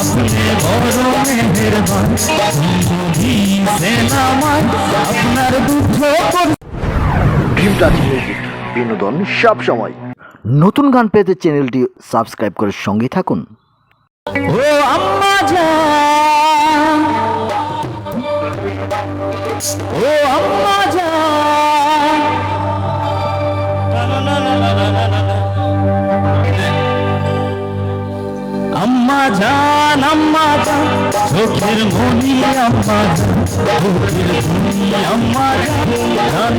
আপনি বড় মেহেরবান বুঝিছেন আপনার দুঃখ ড্রিম টাচ বিনোদন সব সময়। নতুন গান পেতে চ্যানেলটি সাবস্ক্রাইব করে সঙ্গে থাকুন। ও আম্মা জান ও আম্মা জান আম্মা জান আম্মা জান চোখের মনি আম্মা জান চোখের মনি আম্মা জান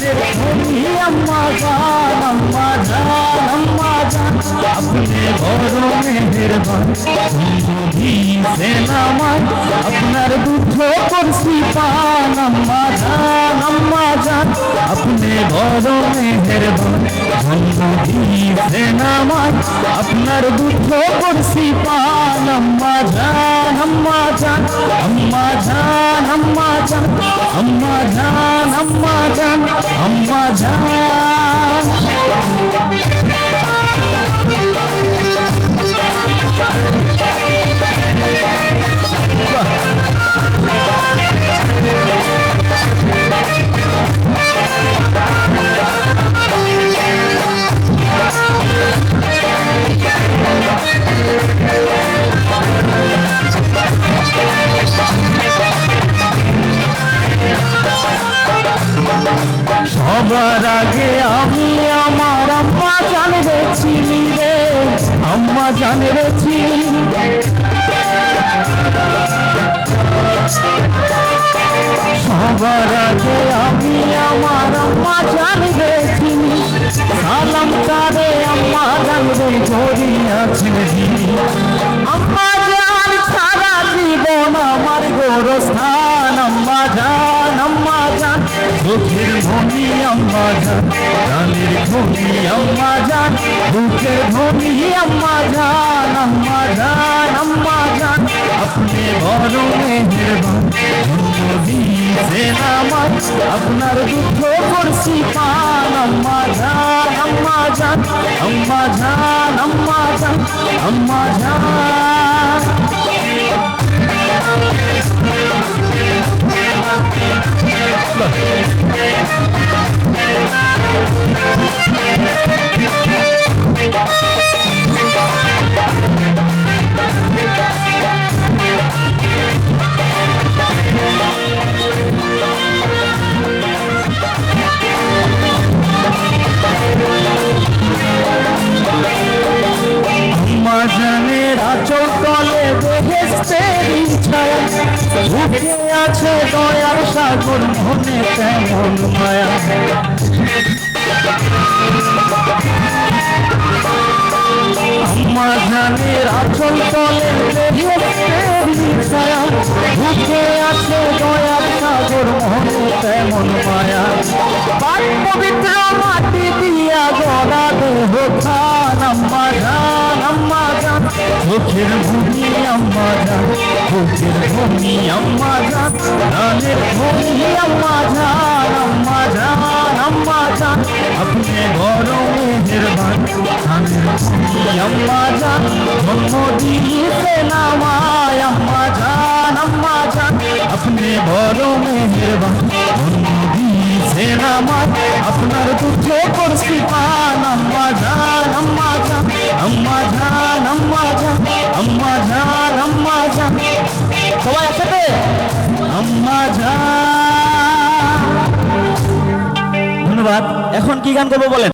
আম্মা জান আম্মা জান আম্মা জান আপনি বড় মেহেরবান বুঝিছেন আমায় আপনার দুঃখ করছি পান, আম্মা জান আম্মা জান আপনি বড় মেহেরবান জন্ম দিয়েছেন আমায় আপনার দুঃখ করছি পান আম্মা জান আম্মা জান আম্মা জান আম্মা জান আম্মা জান আম্মা জান আম্মা জান সবার আগে আমি আমার আম্মা জানবে চিনি রে। আম্মা জানবে চিনি সবার আগে আমি আমার আম্মা জানবে চিনি সালাম তারে আম্মা আম্মা জান সারা জীবন আমার গোরস্থান। আম্মা জান আম্মা জান চোখের ভূমি আম্মা জান প্রাণের ভূমি আম্মা জান বুকের ভূমি আম্মা জান আম্মা জান আম্মা জান আপনি বড় মেহেরবান জন্ম দিয়েছেন আমার আপনার দুঃখ করছি পান আম্মা জান আম্মা জান আম্মা জান আম্মা জান আম্মা জান Mas আচল তলে বেহেস্তের ছায়া উঠে আছে দয়ার সাগর, মনে তেমন মায়া। মাজানের আচল তলে বেহেস্তের ছায়া উঠে আছে দয়ার সাগর, মনে তেমন মায়া। ভূমি আম্মা জান চোখের ভূমি আম্মা জান রানের ভূমি আম্মা জান আম্মা জান আম্মা জান আপনি বড় মেহেরবান ধানের ভূমি আম্মা জান জন্ম দিয়েছে নামায় আম্মা জান আম্মা জান আপনি বড় মেহেরবান জন্ম দিয়েছেন আমার আপনার দুঃখ করছি পান সবাই একসাথে? আম্মা যা। ধন্যবাদ। এখন কি গান করব বলেন?